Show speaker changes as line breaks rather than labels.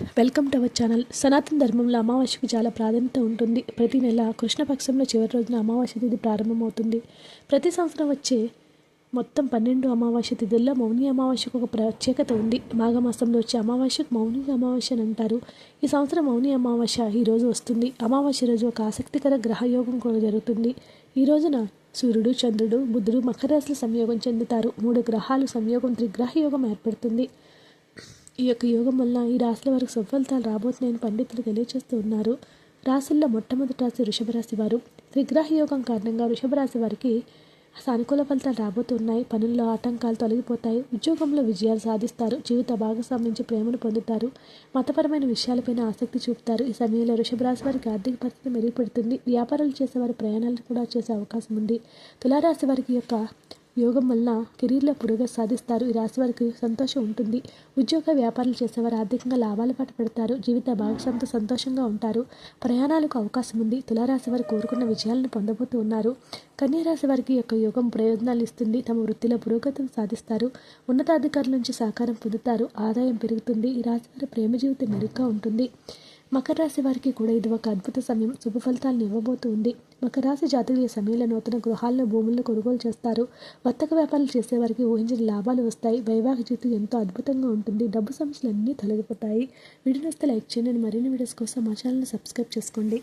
Welcome to our channel. సనాతన ధర్మంలో అమావాస్యకు చాలా ప్రాధాన్యత ఉంటుంది. ప్రతి నెల కృష్ణపక్షంలో చివరి రోజున అమావాస్య తిథి ప్రారంభమవుతుంది. ప్రతి సంవత్సరం వచ్చే మొత్తం పన్నెండు అమావాస్య తిథుల్లో మౌని అమావాస్యకు ఒక ప్రత్యేకత ఉంది. మాఘమాసంలో వచ్చే అమావాస్యకు మౌని అమావాస్య అని అంటారు. ఈ సంవత్సరం మౌని అమావాస్య ఈ రోజు వస్తుంది. అమావాస్య రోజు ఒక ఆసక్తికర గ్రహయోగం కూడా జరుగుతుంది. ఈ రోజున సూర్యుడు చంద్రుడు బుధుడు మకర రాశులు సంయోగం చెందుతారు. మూడు గ్రహాలు సంయోగం త్రిగ్రహ యోగం ఏర్పడుతుంది. ఈ యొక్క యోగం వల్ల ఈ రాశుల వారికి సుఫలితాలు రాబోతున్నాయని పండితులు తెలియజేస్తూ ఉన్నారు. రాశుల్లో మొట్టమొదటి రాశి వృషభ రాశి వారు. త్రిగ్రహ యోగం కారణంగా వృషభ రాశి వారికి సానుకూల ఫలితాలు రాబోతున్నాయి. పనుల్లో ఆటంకాలు తొలగిపోతాయి. ఉద్యోగంలో విజయాలు సాధిస్తారు. జీవిత భాగస్వామి నుంచి ప్రేమను పొందుతారు. మతపరమైన విషయాలపైన ఆసక్తి చూపుతారు. ఈ సమయంలో వృషభ రాశి వారికి ఆర్థిక పరిస్థితి మెరుగుపడుతుంది. వ్యాపారాలు చేసేవారు ప్రయాణాలు కూడా చేసే అవకాశం ఉంది. తులారాశి వారికి యొక్క యోగం వల్ల కెరీర్లో పురోగతి సాధిస్తారు. ఈ రాశి వారికి సంతోషం ఉంటుంది. ఉద్యోగ వ్యాపారాలు చేసేవారు ఆర్థికంగా లాభాల పాటు పెడతారు. జీవిత భాగస్వామితో సంతోషంగా ఉంటారు. ప్రయాణాలకు అవకాశం ఉంది. తులారాశి వారు కోరుకున్న విజయాలను పొందబోతూ ఉన్నారు. కన్యారాశి వారికి యొక్క యోగం ప్రయోజనాలు ఇస్తుంది. తమ వృత్తిలో పురోగతిని సాధిస్తారు. ఉన్నతాధికారుల నుంచి సహకారం పొందుతారు. ఆదాయం పెరుగుతుంది. ఈ రాశి వారి ప్రేమ జీవితం మెరుగ్గా ఉంటుంది. మకర రాశి వారికి కూడా ఇది ఒక అద్భుత సమయం. శుభ ఫలితాలను ఇవ్వబోతూ ఉంది మకర రాశి జాతకులు ఈ సమయంలో నూతన గృహాల్లో భూములను కొనుగోలు చేస్తారు. వర్తక వ్యాపారాలు చేసేవారికి ఊహించిన లాభాలు వస్తాయి. వైవాహిక జీవితం ఎంతో అద్భుతంగా ఉంటుంది. డబ్బు సమస్యలు అన్నీ తొలగిపోతాయి. వీడియో లైక్ చేయండి. మరిన్ని వీడియోస్ కోసం మా ఛానల్ని సబ్స్క్రైబ్ చేసుకోండి.